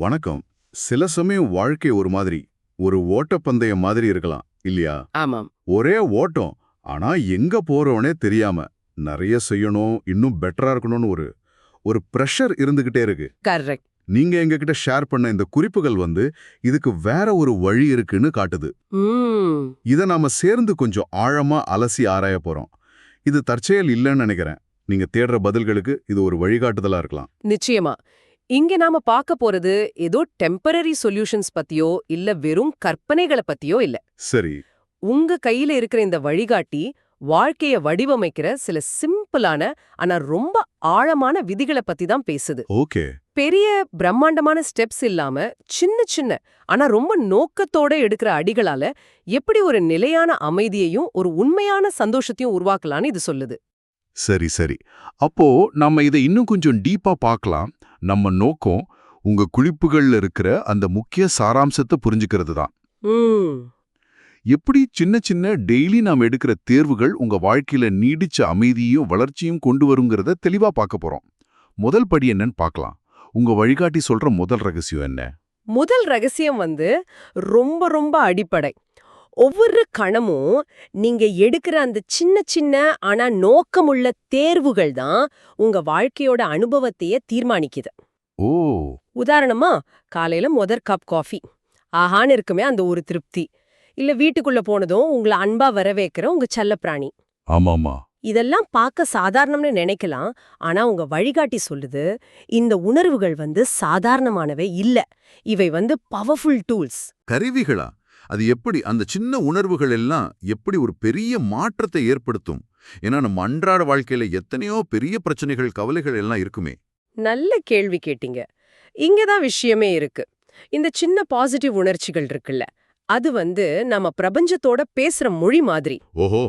வணக்கம். சில சமயம் வாழ்க்கை ஒரு மாதிரி ஒரு ஓட்டப்பந்தயம் மாதிரி இருக்கலாம் இல்லையா? ஆமாம். ஒரே ஓட்டம் ஆனா எங்க போறோனே தெரியாம நிறைய செய்யணும் இன்னும் பெட்டரா இருக்கணும்னு ஒரு ஒரு ப்ரெஷர் இருந்துகிட்டே இருக்கு. கரெக்ட் நீங்க எங்ககிட்ட ஷேர் பண்ண இந்த குறிப்புகள் வந்து இதுக்கு வேற ஒரு வழி இருக்குன்னு காட்டுது. இதை நாம சேர்ந்து கொஞ்சம் ஆழமா அலசி ஆராய போறோம். இது தற்செயல் இல்லைன்னு நினைக்கிறேன். நீங்க தேடுற பதில்களுக்கு இது ஒரு வழிகாட்டுதலா இருக்கலாம். நிச்சயமா. இங்க நாம பார்க்க போறது ஏதோ டெம்பரரி சொல்யூஷன்ஸ் பத்தியோ இல்ல வெறும் கற்பனைகளை பத்தியோ இல்ல. சரி. உங்க கையில இருக்கிற இந்த வழிகாட்டி வாழ்க்கைய வடிவமைக்கிற சில சிம்பிளான ஆனா ரொம்ப ஆழமான விதிகளை பத்தி தான் பேசுது. ஓகே. பெரிய பிரம்மாண்டமான ஸ்டெப்ஸ் இல்லாம சின்ன சின்ன ஆனா ரொம்ப நோக்கத்தோட எடுக்கிற அடிகளால எப்படி ஒரு நிலையான அமைதியையும் ஒரு உண்மையான சந்தோஷத்தையும் உருவாக்கலாம்னு இது சொல்லுது. சரி சரி. அப்போ நம்ம இதை இன்னும் கொஞ்சம் டீப்பா பார்க்கலாம். நம்ம நோக்கம் உங்க குளிப்புகள்ல இருக்கிற அந்த முக்கிய சாராம்சத்தை புரிஞ்சுக்கிறது தான். எப்படி சின்ன சின்ன டெய்லி நாம் எடுக்கிற தேர்வுகள் உங்க வாழ்க்கையில நீடிச்ச அமைதியையும் வளர்ச்சியும் கொண்டு வருங்கிறத தெளிவா பார்க்க போறோம். முதல் படி என்னன்னு பார்க்கலாம். உங்க வழிகாட்டி சொல்ற முதல் ரகசியம் என்ன? முதல் ரகசியம் வந்து ரொம்ப ரொம்ப அடிப்படை. ஒவ்வொரு கணமும் நீங்க எடுக்கிற அந்த சின்ன சின்ன ஆனா நோக்கமுள்ள தேர்வுகள் தான் உங்க வாழ்க்கையோட அனுபவத்தையே தீர்மானிக்குது. ஓ! உதாரணமா காலையில முதற் கப் காஃபி ஆஹான்னு இருக்குமே அந்த ஒரு திருப்தி. இல்ல வீட்டுக்குள்ள போனதும் உங்களை அன்பா வரவேற்கிற உங்க செல்லப்பிராணி ஆமாமா. இதெல்லாம் பார்க்க சாதாரணம்னு நினைக்கலாம். ஆனா உங்க வழிகாட்டி சொல்லுது இந்த உணர்வுகள் வந்து சாதாரணமானவை இல்ல. இவை வந்து பவர்ஃபுல் டூல்ஸ் கருவிகளா? அது எப்படி அந்த சின்ன உணர்வுகள் எல்லாம் எப்படி ஒரு பெரிய மாற்றத்தை ஏற்படுத்தும்? ஏன்னா நம்ம அன்றாட வாழ்க்கையில எத்தனையோ பெரிய பிரச்சனைகள் கவலைகள் எல்லாம் இருக்குமே. நல்ல கேள்வி கேட்டீங்க. இங்கதான் விஷயமே இருக்கு. இந்த சின்ன பாசிட்டிவ் உணர்ச்சிகள் இருக்குல்ல அது வந்து நம்ம பிரபஞ்சத்தோட பேசுற மொழி மாதிரி. ஓஹோ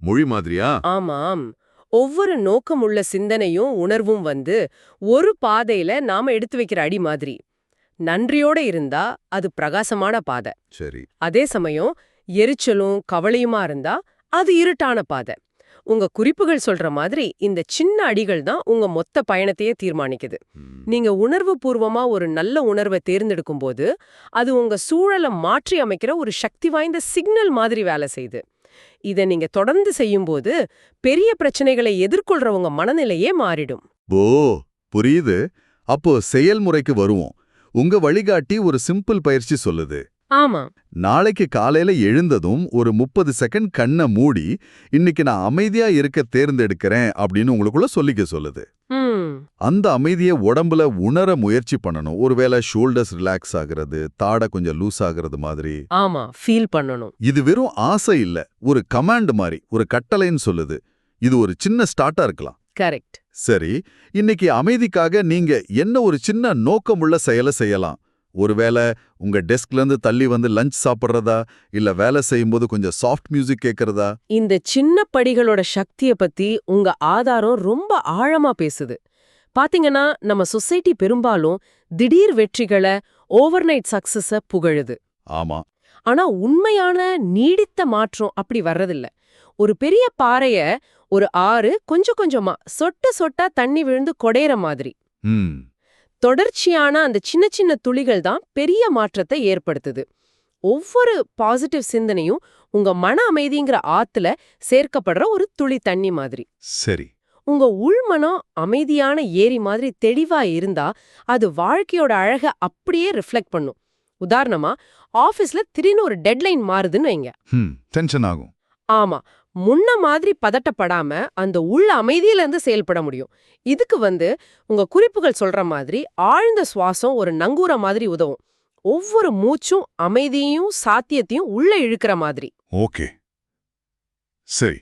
மொழி மாதிரியா? ஆமாம். ஒவ்வொரு நோக்கமுள்ள சிந்தனையும் உணர்வும் வந்து ஒரு பாதையில நாம எடுத்து வைக்கிற அடி மாதிரி. நன்றியோட இருந்தா அது பிரகாசமான பாதை. சரி. அதே சமயம் எரிச்சலும் கவலையுமா இருந்தா அது இருட்டான பாதை. உங்க குறிப்புகள் சொல்ற மாதிரி இந்த சின்ன அடிகள் தான் உங்க மொத்த பயணத்தையே தீர்மானிக்குது. நீங்க உணர்வு பூர்வமா ஒரு நல்ல உணர்வை தேர்ந்தெடுக்கும் போது அது உங்க சூழலை மாற்றி அமைக்கிற ஒரு சக்தி வாய்ந்த சிக்னல் மாதிரி வேலை செய்யுது. இத நீங்க தொடர்ந்து செய்யும்போது பெரிய பிரச்சனைகளை எதிர்கொள்ற உங்க மனநிலையே மாறிடும். ஓ புரியுது. அப்போ செயல்முறைக்கு வருவோம். உங்க வழிகாட்டி ஒரு சிம்பிள் பயிற்சி சொல்லுது. ஆமா. நாளைக்கு காலையில எழுந்ததும் ஒரு முப்பது செகண்ட் கண்ணை மூடி இன்னைக்கு நான் அமைதியா இருக்க தேர்ந்தெடுக்கிறேன் அப்படின்னு உங்களுக்குள்ள சொல்லிக்க சொல்லுது. அந்த அமைதியை உடம்புல உணர முயற்சி பண்ணணும். ஒருவேளை ஷோல்டர்ஸ் ரிலாக்ஸ் ஆகுறது தாடை கொஞ்சம் லூஸ் ஆகுறது மாதிரி. ஆமா ஃபீல் பண்ணணும். இது வெறும் ஆசை இல்ல. ஒரு கமாண்ட் மாதிரி ஒரு கட்டளைன்னு சொல்லுது. இது ஒரு சின்ன ஸ்டார்ட்டா இருக்கலாம். கரெக்ட் சரி இன்னைக்கு அமைதிக்காக நீங்க என்ன ஒரு சின்ன நோக்கமுள்ள செயலை செய்யலாம்? ஒருவேளை உங்க டெஸ்க்ல இருந்து தள்ளி வந்து லஞ்ச் சாப்பிடுறதா? இல்ல வேலை செய்யும்போது கொஞ்சம் சாஃப்ட் மியூசிக் கேட்கறதா இந்த சின்ன படிகளோட சக்திய பத்தி உங்க ஆதாரம் ரொம்ப ஆழமா பேசுது. பாத்தீங்கன்னா நம்ம சொசைட்டி பெரும்பாலும் திடீர் வெற்றிகளை ஓவர்நைட் சக்சஸ புகழுது. ஆமா. ஆனா உண்மையான நீடித்த மாற்றம் அப்படி வர்றதில்ல. ஒரு பெரிய பாறைய ஒரு ஆறு கொஞ்சம் கொஞ்சமா சொட்ட சொட்டா தண்ணி விழுந்து கொடையிற மாதிரி. தொடர்ச்சியான அந்த சின்ன சின்ன துளிகள் தான் பெரிய மாற்றத்தை ஏற்படுத்துது. ஒவ்வொரு பாசிட்டிவ் சிந்தனையும் உங்க மன அமைதிங்கிற ஆத்துல சேர்க்கப்படுற ஒரு துளி தண்ணி மாதிரி. சரி. உங்க உள்மனம் அமைதியான ஏரி மாதிரி தெளிவா இருந்தா அது வாழ்க்கையோட அழக அப்படியே ரிஃப்ளெக்ட் பண்ணும். உதாரணமா ஆபீஸ்ல திடீர்னு ஒரு டெட்லைன் மாறுதுன்னு வைங்க. டென்ஷன் ஆகும். ஆமா முன்ன மாதிரி பதட்டப்படாம அந்த உள்ள அமைதியில இருந்து செயல்பட முடியும். இதுக்கு வந்து உங்க குறிப்புகள் சொல்ற மாதிரி ஆழ்ந்த சுவாசம் ஒரு நங்கூர மாதிரி உதவும். ஒவ்வொரு மூச்சும் அமைதியையும் சாத்தியத்தையும் உள்ள இழுக்கிற மாதிரி. ஓகே. சரி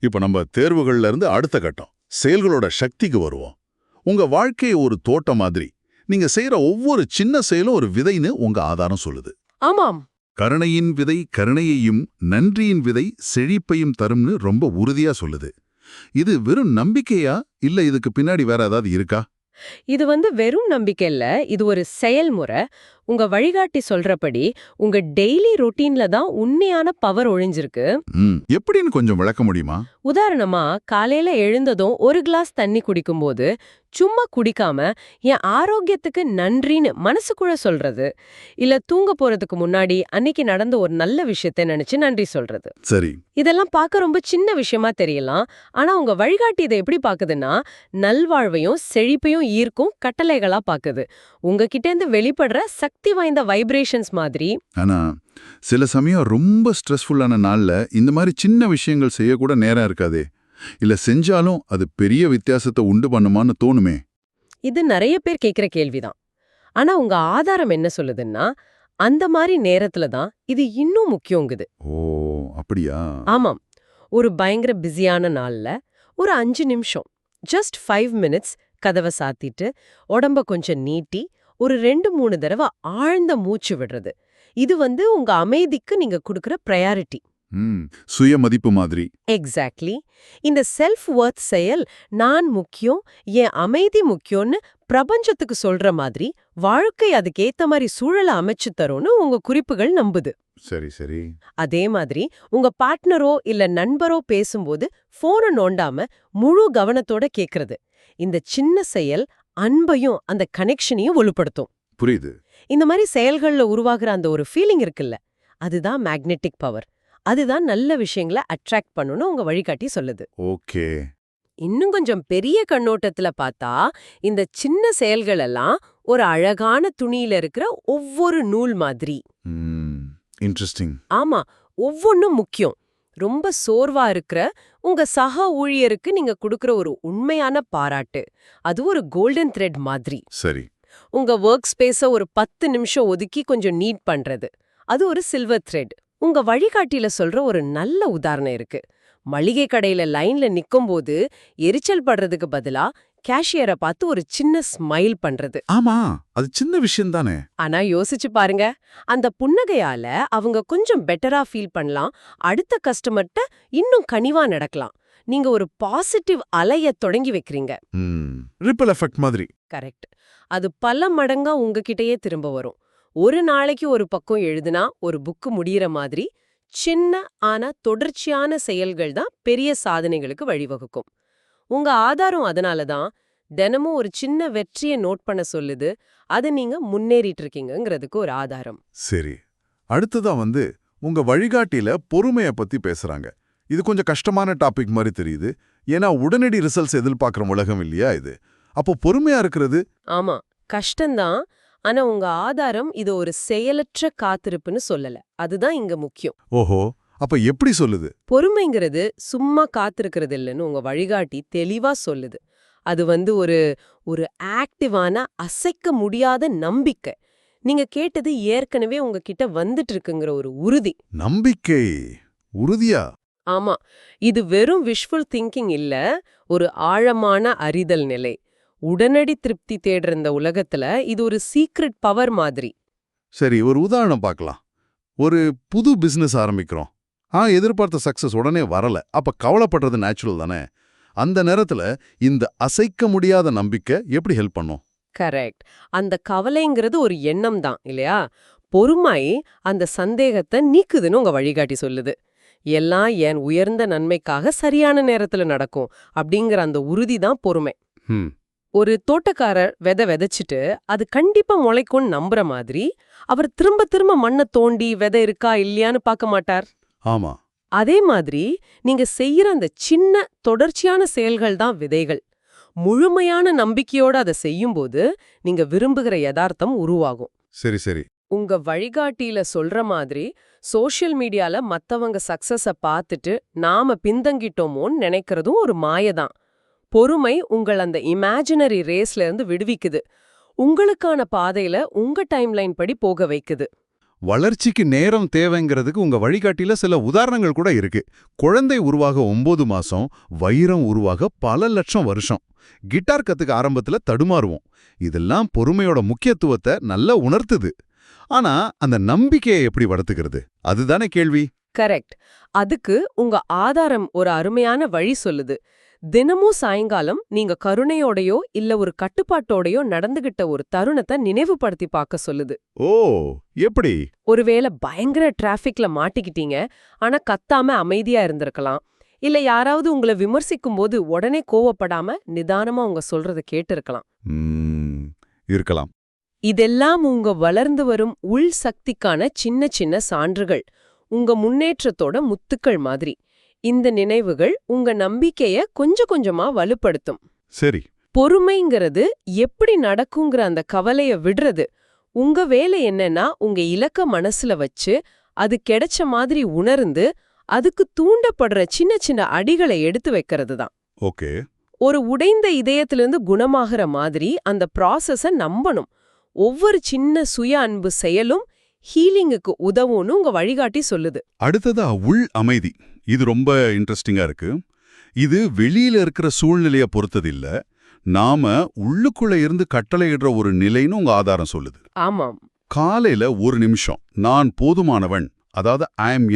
இப்போ நம்ம தேர்வுகள்ல இருந்து அடுத்த கட்டம். செயல்களோட சக்திக்கு வருவோம். உங்க வாழ்க்கையை ஒரு தோட்டம் மாதிரி. நீங்க செய்யற ஒவ்வொரு சின்ன செயலும் ஒரு விதைன்னு உங்க ஆதாரம் சொல்லுது. ஆமாம். கருணையின் விதை கருணையையும் நன்றியின் விதை செழிப்பையும் தரும்னு ரொம்ப உறுதியா சொல்லுது. இது வெறும் நம்பிக்கையா? இல்ல இதுக்கு பின்னாடி வேற ஏதாவது இருக்கா? இது வந்து வெறும் நம்பிக்கை இல்ல இது ஒரு செயல்முறை. உங்க வழிகாட்டி சொல்றபடி உங்க டெய்லி ரொட்டீன்ல தான் உண்மையான பவர் ஒழிஞ்சிருக்கு. எப்படின்னு கொஞ்சம் விளக்க முடியுமா? உதாரணமா காலையில எழுந்ததும் ஒரு கிளாஸ் தண்ணி குடிக்கும்போது சும்மா குடிக்காம என் ஆரோக்கியத்துக்கு நன்றின்னு மனசுக்குள்ள சொல்றது. இல்ல தூங்க போறதுக்கு முன்னாடி அன்னைக்கு நடந்த ஒரு நல்ல விஷயத்தை நினைச்சு நன்றி சொல்றது. சரி. இதெல்லாம் பார்க்க ரொம்ப சின்ன விஷயமா தெரியலாம். ஆனா உங்க வழிகாட்டி இதை எப்படி பாக்குதுன்னா நல்வாழ்வையும் செழிப்பையும் ஈர்க்கும் கட்டளைகளா பாக்குது உங்ககிட்ட இருந்து வெளிப்படுற சக்தி வாய்ந்த வைப்ரேஷன்ஸ் மாதிரி. ஆனா சில சமயம் ரொம்ப ஸ்ட்ரெஸ்ஃபுல்லான நாள்ல இந்த மாதிரி சின்ன விஷயங்கள் செய்யக்கூட நேரம் இருக்காதே. இல்ல செஞ்சாலும் அது பெரிய வித்தியாசத்தை உண்டு பண்ணுமான்னு தோணுமே. இது நிறைய பேர் கேக்குற கேள்விதான். ஆனா உங்க ஆதாரம் என்ன சொல்லுதுன்னா அந்த மாதிரி நேரத்துல தான் இது இன்னும் முக்கியங்குது. ஓ அப்படியா? ஆமாம். ஒரு பயங்கர பிஸியான நாள்ல ஒரு அஞ்சு நிமிஷம் ஜஸ்ட் ஃபைவ் மினிட்ஸ் கதவை சாத்திட்டு உடம்ப கொஞ்சம் நீட்டி ஒரு ரெண்டு மூணு தடவை ஆழ்ந்த மூச்சு விடுறது. இது வந்து உங்க அமைதிக்கு நீங்க கொடுக்கிற ப்ரையாரிட்டி. சுய மதிப்பு மாதிரி. எக்ஸாக்ட்லி. இந்த செல்ஃப் ஒர்த் செயல் நான் முக்கியம் என் அமைதி முக்கியம்னு பிரபஞ்சத்துக்கு சொல்ற மாதிரி வாழ்க்கை அதுக்கேத்த மாதிரி சூழலை அமைச்சு தரும்னு உங்க குறிப்புகள் நம்புது. சரி சரி. அதே மாதிரி உங்க பார்ட்னரோ இல்ல நண்பரோ பேசும்போது போனை நோண்டாம முழு கவனத்தோட கேக்குறது. இந்த சின்ன செயல் அன்பையும் அந்த கனெக்ஷனையும் வலுப்படுத்தும். புரியுது. இந்த மாதிரி செயல்கள்ல உருவாகுற அந்த ஒரு ஃபீலிங் இருக்குல்ல அதுதான் மேக்னெட்டிக் பவர் அதுதான் நல்ல விஷயங்களை அட்ராக்ட் பண்ணுன்னு உங்க வழிகாட்டி சொல்லுது. ஓகே. இன்னும் கொஞ்சம் பெரிய கண்ணோட்டத்துல பார்த்தா இந்த சின்ன செயல்கள் எல்லாம் ஒரு அழகான துணியில இருக்கிற ஒவ்வொரு நூல் மாதிரி. இன்ட்ரெஸ்டிங் ஆமா ஒவ்வொன்னும் முக்கியம். ரொம்ப சோர்வா இருக்கிற உங்க சக ஊழியருக்கு நீங்க கொடுக்கிற ஒரு உண்மையான பாராட்டு. அது ஒரு கோல்டன் த்ரெட் மாதிரி. சரி. உங்க ஒர்க் ஸ்பேஸ ஒரு பத்து நிமிஷம் ஒதுக்கி கொஞ்சம் நீட் பண்றது. அது ஒரு சில்வர் த்ரெட் உங்க வழிகாட்டியில சொல்ற ஒரு நல்ல உதாரணம் இருக்கு. மளிகை கடையில லைன்ல நிக்கும்போது எரிச்சல் படுறதுக்கு பதிலா கேஷியரை பார்த்து ஒரு சின்ன ஸ்மைல் பண்றது. ஆமா அது சின்ன விஷயம் தானே. ஆனா யோசிச்சு பாருங்க அந்த புன்னகையால அவங்க கொஞ்சம் பெட்டரா ஃபீல் பண்ணலாம் அடுத்த கஸ்டமர்ட்ட இன்னும் கனிவா நடக்கலாம். நீங்க ஒரு பாசிட்டிவ் அலைய தொடங்கி வைக்கிறீங்க. ரிப்பல் எஃபெக்ட் மாதிரி. கரெக்ட் அது பல மடங்கா உங்ககிட்டயே திரும்ப வரும். ஒரு நாளைக்கு ஒரு பக்கம் எழுதுனா ஒரு புக்கு முடியிற மாதிரி சின்ன ஆனா தொடர்ச்சியான செயல்கள் தான் பெரிய சாதனைகளுக்கு வழிவகுக்கும். உங்க ஆதாரம் அதனால தான் தினமும் ஒரு சின்ன வெற்றியை நோட் பண்ண சொல்லுது. அதை நீங்க முன்னேறிட்டு இருக்கீங்கங்கிறதுக்கு ஒரு ஆதாரம். சரி. அடுத்ததா வந்து உங்க வழிகாட்டியில பொறுமைய பத்தி பேசுறாங்க. இது கொஞ்சம் கஷ்டமான டாபிக் மாதிரி தெரியுது. ஏன்னா உடனடி ரிசல்ட்ஸ் எதிர்பார்க்குற உலகம் இல்லையா இது? அப்போ பொறுமையா இருக்கிறது? ஆமா. கஷ்டம்தான் ஆனா உங்க ஆதாரம் இது ஒரு செயலற்ற காத்திருப்புன்னு சொல்லல. அதுதான் இங்க முக்கியம். ஓஹோ. அப்ப எப்படி சொல்லுது? பொறுமைங்கிறது சும்மா காத்திருக்கிறது இல்லைன்னு உங்க வழிகாட்டி தெளிவா சொல்லுது. அது வந்து ஒரு ஒரு ஆக்டிவான அசைக்க முடியாத நம்பிக்கை. நீங்க கேட்டது ஏற்கனவே உங்ககிட்ட வந்துட்டு இருக்குங்கிற ஒரு உறுதி. நம்பிக்கை? உறுதியா? ஆமா. இது வெறும் விஷுவல் திங்கிங் இல்ல ஒரு ஆழமான அறிதல் நிலை. உடனடி திருப்தி தேடுற இந்த உலகத்துல இது ஒரு சீக்ரெட் பவர் மாதிரி. சரி ஒரு உதாரணம் பார்க்கலாம். ஒரு புது பிசினஸ் ஆரம்பிக்கிறோம். ஆ எதிர்பார்த்த சக்சஸ் உடனே வரல. அப்ப கவலைப்படுறது நேச்சுரல் தானே? அந்த நேரத்துல இந்த அசைக்க முடியாத நம்பிக்கை எப்படி ஹெல்ப் பண்ணும்? கரெக்ட் அந்த கவலைங்கிறது ஒரு எண்ணம் தான் இல்லையா? பொறுமை அந்த சந்தேகத்தை நீக்குதுன்னு உங்க வழிகாட்டி சொல்லுது. எல்லாம் என் உயர்ந்த நன்மைக்காக சரியான நேரத்துல நடக்கும் அப்படிங்கிற அந்த உறுதி தான் பொறுமை. ஒரு தோட்டக்காரர் விதை விதைச்சிட்டு அது கண்டிப்பா முளைக்கும்னு நம்புற மாதிரி அவர் திரும்ப திரும்ப மண்ணை தோண்டி விதை இருக்கா இல்லையான்னு பார்க்க மாட்டார். ஆமா. அதே மாதிரி நீங்க செய்யற அந்த சின்ன தொடர்ச்சியான செயல்கள் தான் விதைகள். முழுமையான நம்பிக்கையோட அதை செய்யும்போது நீங்க விரும்புகிற யதார்த்தம் உருவாகும். சரி சரி. உங்க வழிகாட்டியில சொல்ற மாதிரி சோஷியல் மீடியால மத்தவங்க சக்சஸ பார்த்துட்டு நாம பின்தங்கிட்டோமோன்னு நினைக்கிறதும் ஒரு மாயதான் பொறுமை உங்கள் அந்த இமேஜினரி ரேஸ்ல இருந்து விடுவிக்குது. உங்களுக்கான பாதையில உங்க டைம்லைன் படி போக வைக்குது. வளர்ச்சிக்கு நேரம் தேவைங்கிறதுக்கு உங்க வழிகாட்டியில சில உதாரணங்கள் கூட இருக்கு. குழந்தை உருவாக ஒன்பது மாசம் வைரம் உருவாக பல லட்சம் வருஷம். கிட்டார் கத்துக்க ஆரம்பத்துல தடுமாறுவோம். இதெல்லாம் பொறுமையோட முக்கியத்துவத்தை நல்லா உணர்த்துது. ஆனா அந்த நம்பிக்கையை எப்படி வளர்த்துக்கிறது? அதுதானே கேள்வி? கரெக்ட். அதுக்கு உங்க ஆதாரம் ஒரு அருமையான வழி சொல்லுது. தினமும் சாயங்காலம் நீங்க கருணையோடையோ இல்ல ஒரு கட்டுப்பாட்டோடையோ நடந்துகிட்ட ஒரு தருணத்தை நினைவுபடுத்தி பார்க்க சொல்லுது. ஓ எப்படி? ஒருவேளை பயங்கர டிராஃபிக்ல மாட்டிக்கிட்டீங்க ஆனா கத்தாம அமைதியா இருந்திருக்கலாம். இல்ல யாராவது உங்களை விமர்சிக்கும் போது உடனே கோவப்படாம நிதானமா உங்க சொல்றத கேட்டிருக்கலாம். இருக்கலாம். இதெல்லாம் உங்க வளர்ந்து வரும் உள் சக்திக்கான சின்ன சின்ன சான்றுகள். உங்க முன்னேற்றத்தோட முத்துக்கள் மாதிரி. இந்த நினைவுகள் உங்க நம்பிக்கைய கொஞ்சம் கொஞ்சமா வலுப்படுத்தும். சரி. பொறுமைங்கிறது எப்படி நடக்குங்கிற அந்த கவலைய விடுறது. உங்க வேலை என்னன்னா உங்க இலக்க மனசுல வச்சு அது கிடைச்ச மாதிரி உணர்ந்து அதுக்கு தூண்டப்படுற சின்ன சின்ன அடிகளை எடுத்து வைக்கிறது தான். ஓகே. ஒரு உடைந்த இதயத்திலிருந்து குணமாகற மாதிரி அந்த ப்ராசஸ நம்பணும். ஒவ்வொரு சின்ன சுய அன்பு செயலும் ஹீலிங்குக்கு உதவும்னு உங்க வழிகாட்டி சொல்லுது. அடுத்ததா உள் அமைதி. இது ரொம்ப இன்ட்ரெஸ்டிங்கா இருக்கு. இது வெளியில இருக்கிற சூழ்நிலைய பொறுத்தது இல்ல நாம உள்ளுக்குள்ள இருந்து கட்டளையிடுற ஒரு நிலைன்னு உங்க ஆதாரம் சொல்லுது. ஆமாம். காலையில ஒரு நிமிஷம் நான் போதுமானவன் அதாவது ஐ எம்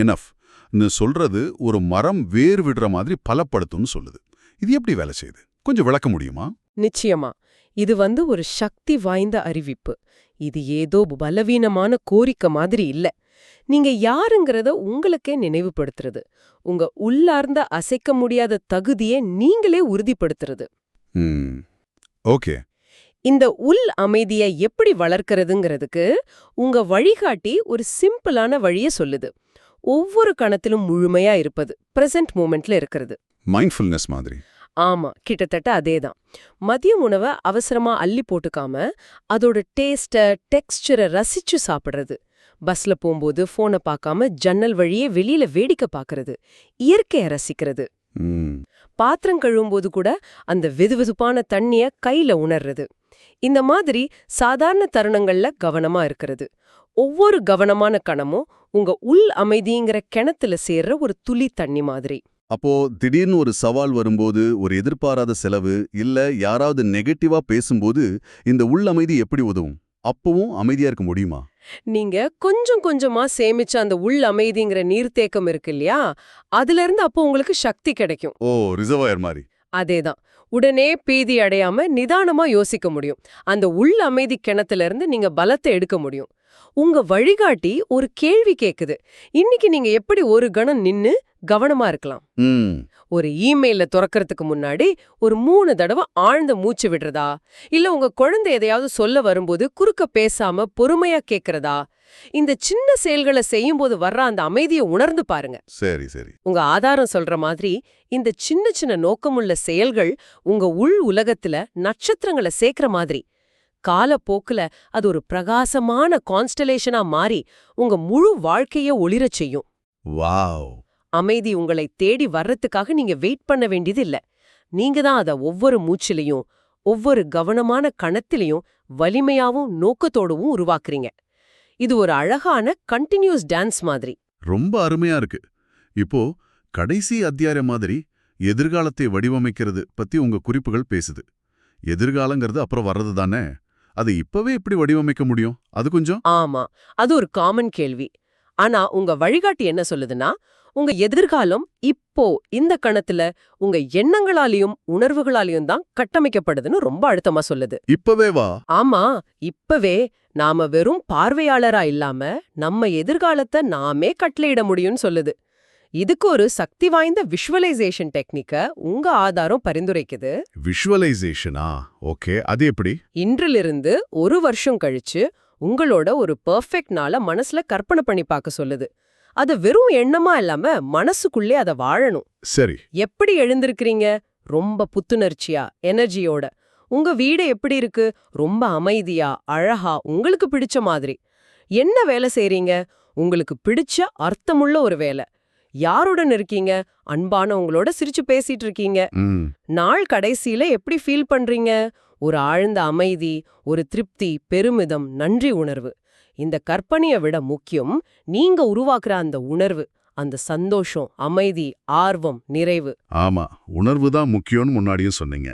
ன்னு சொல்றது ஒரு மரம் வேர் விடுற மாதிரி பலப்படுத்தும்னு சொல்லுது. இது எப்படி வேலை செய்யுது? கொஞ்சம் விளக்க முடியுமா? நிச்சயமா. இது வந்து ஒரு சக்தி வாய்ந்த அறிவிப்பு. இது ஏதோ பலவீனமான கோரிக்கை மாதிரி இல்ல. நீங்க யாருங்கிறத உங்களுக்கே நினைவுபடுத்துறது. உங்க உள்ளார்ந்த அசைக்க முடியாத தகுதியை நீங்களே உறுதிப்படுத்துறது. ஓகே. இந்த உள் அமைதியை எப்படி வளர்க்கறதுங்கிறதுக்கு உங்க வழிகாட்டி ஒரு சிம்பிளான வழிய சொல்லுது. ஒவ்வொரு கணத்திலும் முழுமையா இருப்பது பிரசன்ட் மூமெண்ட்ல இருக்கிறது. மைண்ட்ஃபுல்னஸ் மாதிரி. ஆமா கிட்டத்தட்ட அதேதான். மதிய உணவை அவசரமா அள்ளி போட்டுக்காம அதோட டேஸ்ட டெக்ஸ்சரை ரசிச்சு சாப்பிடுறது. பஸ்ல போகும்போது போனை பார்க்காம ஜன்னல் வழியே வெளியில வேடிக்கை பார்க்கறது இயற்கையை ரசிக்கிறது. பாத்திரம் கழுவும்போது கூட அந்த வெதுவெதுப்பான தண்ணிய கையில உணர்றது. இந்த மாதிரி சாதாரண தருணங்கள்ல கவனமா இருக்கிறது. ஒவ்வொரு கவனமான கணமும் உங்க உள் அமைதிங்கிற கிணத்துல சேர்ற ஒரு துளி தண்ணி மாதிரி. அப்போ திடீர்னு ஒரு சவால் வரும்போது ஒரு எதிர்பாராத செலவு இல்ல யாராவது நெகட்டிவா பேசும்போது இந்த உள் அமைதி எப்படி உதவும்? அப்பவும் அமைதியா இருக்க முடியுமா? நீங்க கொஞ்சம் கொஞ்சமா சேமிச்ச அந்த உள் அமைதிங்கிற நீர்த்தேக்கம் இருக்கு இல்லையா அதுல இருந்து அப்போ உங்களுக்கு சக்தி கிடைக்கும். ஓ ரிசர்வாயர் மாதிரி அதேதான். உடனே பீதி அடையாம நிதானமா யோசிக்க முடியும். அந்த உள் அமைதி கிணத்துல இருந்து நீங்க பலத்தை எடுக்க முடியும். உங்க வழிகாட்டி ஒரு கேள்வி கேக்குது. இன்னைக்கு நீங்க எப்படி ஒரு கணம் நின்னு கவனமா இருக்கலாம்? ம். ஒரு இமெயில துறக்கறதுக்கு முன்னாடி ஒரு மூணு தடவை ஆழ்ந்த மூச்சு விடுறதா? இல்ல உங்க குழந்தை எதையாவது சொல்ல வரும்போது குறுக்க பேசாம பொறுமையா கேக்குறதா? இந்த சின்ன செயல்களை செய்யும்போது வர்ற அந்த அமைதியை உணர்ந்து பாருங்க. சரி சரி. உங்க ஆதாரம் சொல்ற மாதிரி இந்த சின்ன சின்ன நோக்கமுள்ள செயல்கள் உங்க உள் உலகத்துல நட்சத்திரங்களை சேர்க்கிற மாதிரி. காலப்போக்குல அது ஒரு பிரகாசமான கான்ஸ்டலேஷனா மாறி உங்க முழு வாழ்க்கைய ஒளிரச் செய்யும். வாவ்! அமைதி உங்களை தேடி வர்றதுக்காக நீங்க வெயிட் பண்ண வேண்டியது இல்ல நீங்க தான் அத ஒவ்வொரு மூச்சிலையும் ஒவ்வொரு கவனமான கணத்திலையும் வலிமையாவும் நோக்கத்தோடவும் உருவாக்குறீங்க. இது ஒரு அழகான கண்டினியூஸ் டான்ஸ் மாதிரி. ரொம்ப அருமையா இருக்கு. இப்போ கடைசி அத்தியாயம் மாதிரி எதிர்காலத்தை வடிவமைக்கிறது பத்தி உங்க குறிப்புகள் பேசுது. எதிர்காலங்கிறது அப்புறம் வர்றது தானே? அது இப்பவே எப்படி வடிவமைக்க முடியும்? அது கொஞ்சம்? ஆமா அது ஒரு காமன் கேள்வி. ஆனா உங்க வழிகாட்டி என்ன சொல்லுதுன்னா உங்க எதிர்காலம் இப்போ இந்த கணத்துல உங்க எண்ணங்களாலையும் உணர்வுகளாலையும் தான் கட்டமைக்கப்படுதுன்னு ரொம்ப அழுத்தமா சொல்லுது. இப்பவே வா. ஆமா இப்பவே நாம வெறும் பார்வையாளரா இல்லாம நம்ம எதிர்காலத்தை நாமே கட்டளையிட முடியும்னு சொல்லுது. இதுக்கு ஒரு சக்தி வாய்ந்த விஷுவலைசேஷன் டெக்னிக்க உங்க ஆதாரம் பரிந்துரைக்குது. விஷுவலைசேஷனா ஓகே அது எப்படி? இன்றிலிருந்து ஒரு வருஷம் கழிச்சு உங்களோட ஒரு பெர்ஃபெக்ட் நாள மனசுல கற்பனை பண்ணி பார்க்க சொல்லுது. அது வெறும் எண்ணமா இல்லாம மனசுக்குள்ளே அத வாழணும். சரி. எப்படி எழுந்திருக்கிறீங்க? ரொம்ப புத்துணர்ச்சியா எனர்ஜியோட. உங்க வீடு எப்படி இருக்கு? ரொம்ப அமைதியா அழகா உங்களுக்கு பிடிச்ச மாதிரி. என்ன வேலை செய்றீங்க? உங்களுக்கு பிடிச்ச அர்த்தமுள்ள ஒரு வேலை. யாருடன் இருக்கீங்க? அன்பானவங்களோட சிரிச்சு பேசிட்டு இருக்கீங்க. நாள் கடைசியில எப்படி ஃபீல் பண்றீங்க? ஒரு ஆழ்ந்த அமைதி ஒரு திருப்தி பெருமிதம் நன்றி உணர்வு. இந்த கற்பனையை விட முக்கியம் நீங்க உருவாக்குற அந்த உணர்வு அந்த சந்தோஷம் அமைதி ஆர்வம் நிறைவு. ஆமா உணர்வு தான் முக்கியம்னு முன்னாடியும் சொன்னீங்க.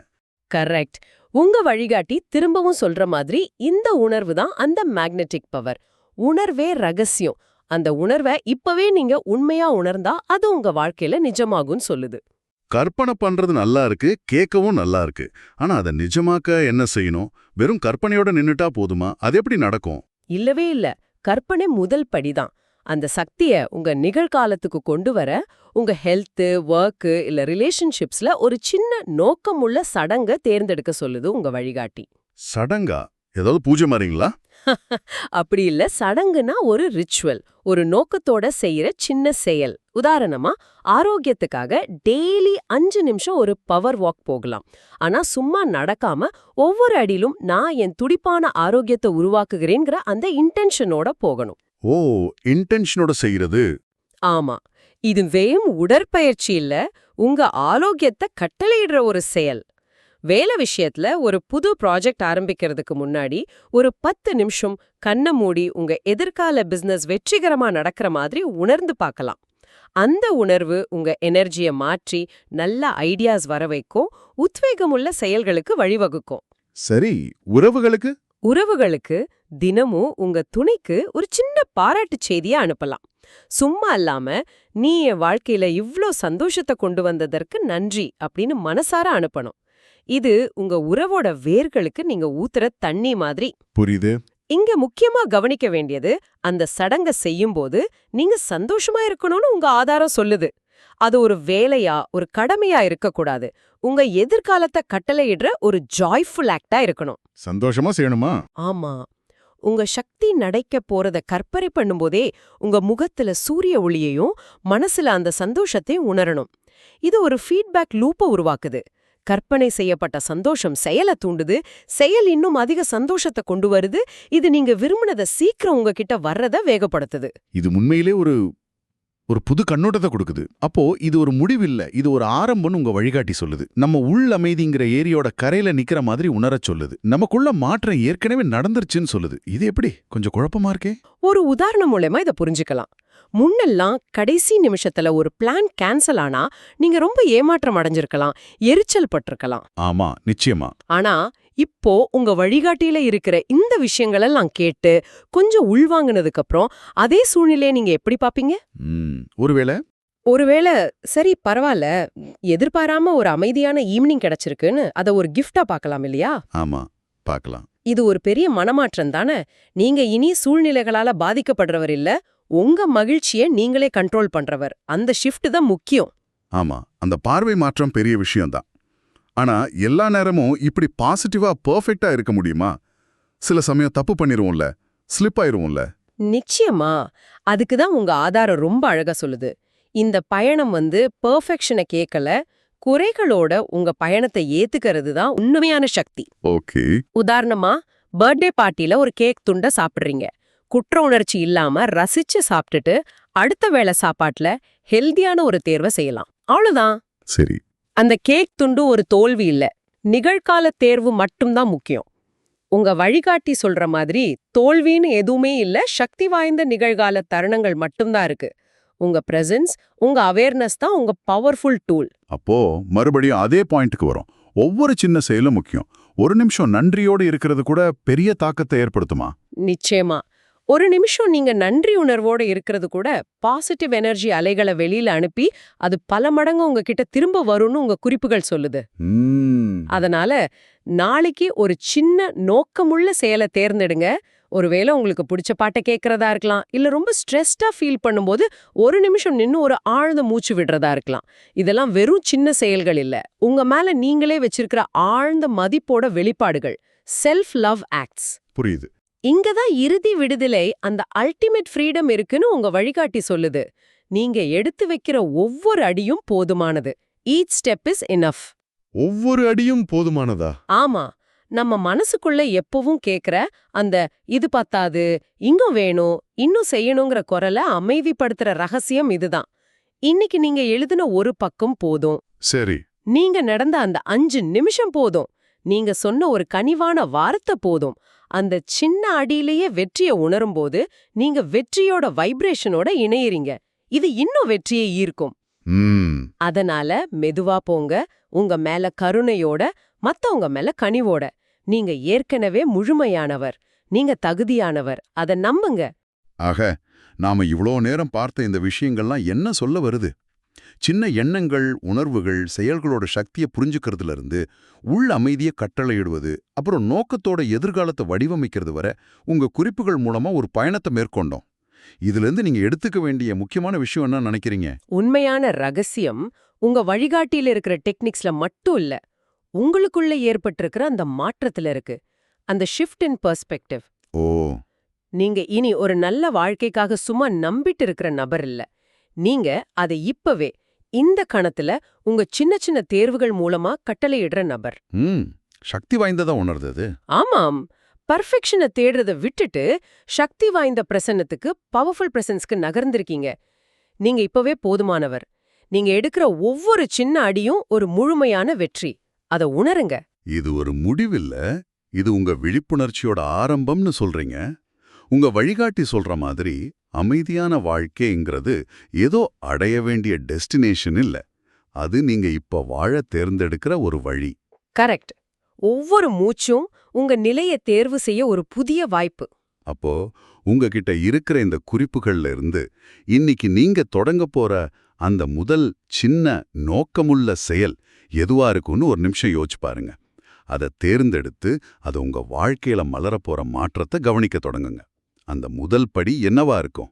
கரெக்ட். உங்க வழிகாட்டி திரும்பவும் சொல்ற மாதிரி இந்த உணர்வு தான் அந்த மேக்னெட்டிக் பவர். உணர்வே ரகசியம். அந்த உணர்வை இப்பவே நீங்க உண்மையா உணர்ந்தா அது உங்க வாழ்க்கையில நிஜமாகும்னு சொல்லுது. கற்பனை பண்றது நல்லா இருக்கு கேட்கவும் நல்லா இருக்கு. ஆனா அதை நிஜமாக்க என்ன செய்யணும்? வெறும் கற்பனையோட நின்னுட்டா போதுமா? அது எப்படி நடக்கும்? இல்லவே இல்ல. கற்பனை முதல் படிதான். அந்த சக்திய உங்க நிகழ்காலத்துக்கு கொண்டு வர உங்க ஹெல்த்து ஒர்க்கு இல்ல ரிலேஷன்ஷிப்ஸ்ல ஒரு சின்ன நோக்கமுள்ள சடங்க தேர்ந்தெடுக்க சொல்லுது உங்க வழிகாட்டி. சடங்கா? ஏதாவது பூஜை மாறீங்களா? அப்படி இல்ல. சடங்குனா ஒரு ரிச்சுவல் ஒரு நோக்கத்தோட செய்யற சின்ன செயல். உதாரணமா ஆரோக்கியத்துக்காக டெய்லி அஞ்சு நிமிஷம் ஒரு பவர் வாக் போகலாம். ஆனா சும்மா நடக்காம ஒவ்வொரு அடியிலும் நான் என் துடிப்பான ஆரோக்கியத்தை உருவாக்குகிறேங்கிற அந்த இன்டென்ஷனோட போகணும். ஓ இன்டென்ஷனோட செய்யறது ஆமா. இது வெறும் உடற்பயிற்சி இல்ல உங்க ஆரோக்கியத்தை கட்டளையிடுற ஒரு செயல். வேலை விஷயத்துல ஒரு புது ப்ராஜெக்ட் ஆரம்பிக்கிறதுக்கு முன்னாடி ஒரு பத்து நிமிஷம் கண்ணை மூடி உங்க எதிர்கால பிசினஸ் வெற்றிகரமா நடக்கிற மாதிரி உணர்ந்து பார்க்கலாம். அந்த உணர்வு உங்க எனர்ஜியை மாற்றி நல்ல ஐடியாஸ் வர வைக்கும் உத்வேகமுள்ள செயல்களுக்கு வழிவகுக்கும். சரி உறவுகளுக்கு? உறவுகளுக்கு தினமும் உங்க துணைக்கு ஒரு சின்ன பாராட்டுச் செய்தியை அனுப்பலாம். சும்மா இல்லாம நீ என் வாழ்க்கையில இவ்ளோ சந்தோஷத்தை கொண்டு வந்ததற்கு நன்றி அப்படின்னு மனசார அனுப்பணும். இது உங்க உறவோட வேர்களுக்கு நீங்க ஊத்துற தண்ணி மாதிரி. புரியுது. இங்க முக்கியமா கவனிக்க வேண்டியது அந்த சடங்க செய்யும்போது நீங்க சந்தோஷமா இருக்கணும்னு உங்க ஆதாரம் சொல்லுது. அது ஒரு வேலையா ஒரு கடமையா இருக்கக்கூடாது. உங்க எதிர்காலத்தை கட்டளையிடுற ஒரு ஜாய்ஃபுல் ஆக்டா இருக்கணும். சந்தோஷமா செய்யணுமா? ஆமா. உங்க சக்தி நடைக்க போறத கற்பனை பண்ணும்போதே உங்க முகத்துல சூரிய ஒளியையும் மனசுல அந்த சந்தோஷத்தையும் உணரணும். இது ஒரு ஃபீட்பேக் லூப்ப உருவாக்குது. கற்பனை செய்யப்பட்ட சந்தோஷம் செயலை தூண்டுது. செயல் இன்னும் அதிக சந்தோஷத்தை கொண்டு வருது. இது நீங்க விரும்பினத சீக்கிரம் உங்ககிட்ட வர்றத வேகப்படுத்துது. இது உண்மையிலே ஒரு ஒரு புது கண்ணோட்டத்தை கொடுக்குது. அப்போ இது ஒரு முடிவில்ல இது ஒரு ஆரம்பம்னு உங்க வழிகாட்டி சொல்லுது. நம்ம உள் அமைதிங்கிற ஏரியோட கரையில நிக்கிற மாதிரி உணரச் சொல்லுது. நமக்குள்ள மாற்றம் ஏற்கனவே நடந்துருச்சுன்னு சொல்லுது. இது எப்படி? கொஞ்சம் குழப்பமா இருக்கே? ஒரு உதாரணம் மூலமா இத புரிஞ்சுக்கலாம். முன்னெல்லாம் கடைசி நிமிஷத்துல ஒரு பிளான் கேன்சல் ஆனா நீங்க ரொம்ப ஏமாற்றம் அடைஞ்சிருக்கலாம் எரிச்சல் பட்டிருக்கலாம். ஆமா நிச்சயமா. ஆனா இப்போ உங்க வழிகாட்டியில இருக்கிற இந்த விஷயங்களெல்லாம் கேட்டு கொஞ்சம் உள்வாங்கினதுக்கு அப்புறம் அதே சூழ்நிலையை நீங்க எப்படி பாப்பீங்க ஒருவேளை. ஒருவேளை சரி பரவாயில்ல. எதிர்பாராம ஒரு அமைதியான ஈவினிங் கிடைச்சிருக்குன்னு அத ஒரு கிஃப்டா பார்க்கலாம் இல்லையா? ஆமா பார்க்கலாம். இது ஒரு பெரிய மனமாற்றம் தானே. நீங்க இனி சூழ்நிலைகளால பாதிக்கப்படுறவர் இல்ல உங்க மகிழ்ச்சியை நீங்களே கண்ட்ரோல் பண்றவர். அந்த ஷிஃப்ட் தான் முக்கியம். ஆமா அந்த பார்வை மாற்றம் பெரிய விஷயம்தான். ஆனா எல்லா நேரமும் இப்படி பாசிட்டிவா பெர்ஃபெக்ட்டா இருக்க முடியுமா? சில சமயம் தப்பு பண்ணிருவோம்ல ஸ்லிப் ஆயிருவோம்ல. நிச்சயமா. அதுக்கு தான் உங்க ஆதாரம் ரொம்ப அழகா சொல்லுது. இந்த பயணம் வந்து பெர்ஃபெக்ஷனை கேட்கல குறைகளோட உங்க பயணத்தை ஏத்துக்கிறது தான் உண்மையான சக்தி. ஓகே. உதாரணமா பர்த்டே பார்ட்டில ஒரு கேக் துண்ட சாப்பிடுறீங்க. குற்ற உணர்ச்சி இல்லாம ரசிச்சு சாப்பிட்டுட்டு அடுத்த வேளை சாப்பாட்டுல ஹெல்தியான ஒரு தேர்வை செய்யலாம். அவ்வளவுதான். சரி. அந்த கேக் துண்டு ஒரு தோல்வி இல்ல. நிகழ்கால தேர்வு மட்டும்தான் முக்கியம். உங்க வழிகாட்டி சொல்ற மாதிரி தோல்வின்னு எதுவுமே இல்ல சக்தி வாய்ந்த நிகழ்கால தருணங்கள் மட்டும்தான் இருக்கு. உங்க பிரசன்ஸ் உங்க அவேர்னஸ் தான் உங்க பவர்ஃபுல் டூல் அப்போ மறுபடியும் அதே பாயிண்ட்டுக்கு வரும். ஒவ்வொரு சின்ன செயலும் முக்கியம். ஒரு நிமிஷம் நன்றியோடு இருக்கிறது கூட பெரிய தாக்கத்தை ஏற்படுத்துமா? நிச்சயமா. ஒரு நிமிஷம் நீங்க நன்றி உணர்வோட இருக்கிறது கூட பாசிட்டிவ் எனர்ஜி அலைகளை வெளியில அனுப்பி அது பல மடங்கு உங்ககிட்ட திரும்ப வரும்னு உங்க குறிப்புகள் சொல்லுது. அதனால நாளைக்கு ஒரு சின்ன நோக்கமுள்ள செயலை தேர்ந்தெடுங்க. ஒருவேளை உங்களுக்கு பிடிச்ச பாட்டை கேட்கறதா இருக்கலாம் இல்ல ரொம்ப ஸ்ட்ரெஸ்டா ஃபீல் பண்ணும்போது ஒரு நிமிஷம் நின்னு ஒரு ஆழ்ந்த மூச்சு விடுறதா இருக்கலாம். இதெல்லாம் வெறும் சின்ன செயல்கள் இல்ல. உங்க மேல நீங்களே வச்சிருக்கிற ஆழ்ந்த மதிப்போட வெளிப்பாடுகள் செல்ஃப் லவ் ஆக்ட்ஸ் புரியுது. இங்க தான் இறுதி விடுதலை அந்த அல்டிமேட் ஃப்ரீடம் இருக்குன்னு உங்க வழிகாட்டி சொல்லுது. நீங்க எடுத்து வைக்கிற ஒவ்வொரு அடியும் போதுமானது. ஈச் ஸ்டெப் இஸ் இனஃப் ஒவ்வொரு அடியும் போதுமானதா? ஆமா. நம்ம மனசுக்குள்ள எப்பவும் கேக்குற அந்த இது பத்தாது இன்னும் வேணும் இன்னும் செய்யணுங்கிற குரலை அமைதிப்படுத்துற ரகசியம் இதுதான். இன்னைக்கு நீங்க எழுதின ஒரு பக்கம் போதும். சரி. நீங்க நடந்த அந்த அஞ்சு நிமிஷம் போதும். நீங்க சொன்ன ஒரு கனிவான வார்த்தை போதும். அந்த சின்ன அடியிலேயே வெற்றியை உணரும்போது நீங்க வெற்றியோட வைப்ரேஷனோட இணையறீங்க. இது இன்னும் வெற்றியை ஈர்க்கும். அதனால மெதுவா போங்க. உங்க மேல கருணையோட மத்தவங்க மேல கனிவோட. நீங்க ஏற்கனவே முழுமையானவர். நீங்க தகுதியானவர். அத நம்புங்க. ஆக நாம இவ்ளோ நேரம் பார்த்த இந்த விஷயங்கள்லாம் என்ன சொல்ல வருது? சின்ன எண்ணங்கள் உணர்வுகள் செயல்களோட சக்தியை புரிஞ்சுக்கிறதுல இருந்து உள் அமைதியை கட்டளையிடுவது அப்புறம் நோக்கத்தோட எதிர்காலத்தை வடிவமைக்கிறது வரை உங்க குறிப்புகள் மூலமா ஒரு பயணத்தை மேற்கொண்டோம். இதுல இருந்து நீங்க எடுத்துக்க வேண்டிய முக்கியமான விஷயம் என்ன நினைக்கிறீங்க? உண்மையான ரகசியம் உங்க வழிகாட்டியில இருக்கிற டெக்னிக்ஸ்ல மட்டும் இல்ல உங்களுக்குள்ள ஏற்பட்டிருக்கிற அந்த மாற்றத்துல இருக்கு. அந்த ஷிஃப்ட் இன் பெர்ஸ்பெக்டிவ் ஓ. நீங்க இனி ஒரு நல்ல வாழ்க்கைக்காக சும்மா நம்பிட்டு இருக்கிற நபர் இல்ல. நீங்க அதை இப்பவே இந்த கணத்துல உங்க சின்ன சின்ன தேர்வுகள் மூலமா கட்டளையிடுற நபர். ம் சக்தி வாய்ந்ததா உணர்ந்தது ஆமாம். பர்ஃபெக்ஷனை தேடுறத விட்டுட்டு சக்தி வாய்ந்த பிரசன்னத்துக்கு பவர்ஃபுல் பிரசன்ஸ்க்கு நகர்ந்திருக்கீங்க. நீங்க இப்பவே போதுமானவர். நீங்க எடுக்கிற ஒவ்வொரு சின்ன அடியும் ஒரு முழுமையான வெற்றி. அத உணருங்க. இது ஒரு முடிவில்ல. இது உங்க விழிப்புணர்ச்சியோட ஆரம்பம்னு சொல்றீங்க. உங்க வழிகாட்டி சொல்ற மாதிரி அமைதியான வாழ்க்கைங்கிறது ஏதோ அடைய வேண்டிய டெஸ்டினேஷன் இல்ல. அது நீங்க இப்ப வாழ தேர்ந்தெடுக்கிற ஒரு வழி. கரெக்ட் ஒவ்வொரு மூச்சும் உங்க நிலைய தேர்வு செய்ய ஒரு புதிய வாய்ப்பு. அப்போ உங்ககிட்ட இருக்கிற இந்த குறிப்புகள்ல இருந்து இன்னைக்கு நீங்க தொடங்க போற அந்த முதல் சின்ன நோக்கமுள்ள செயல் எதுவா இருக்கும்னு ஒரு நிமிஷம் யோசிச்சு பாருங்க. அதை தேர்ந்தெடுத்து அது உங்க வாழ்க்கையில மலரப் போற மாற்றத்தை கவனிக்க தொடங்குங்க. அந்த முதல் படி என்னவா இருக்கும்?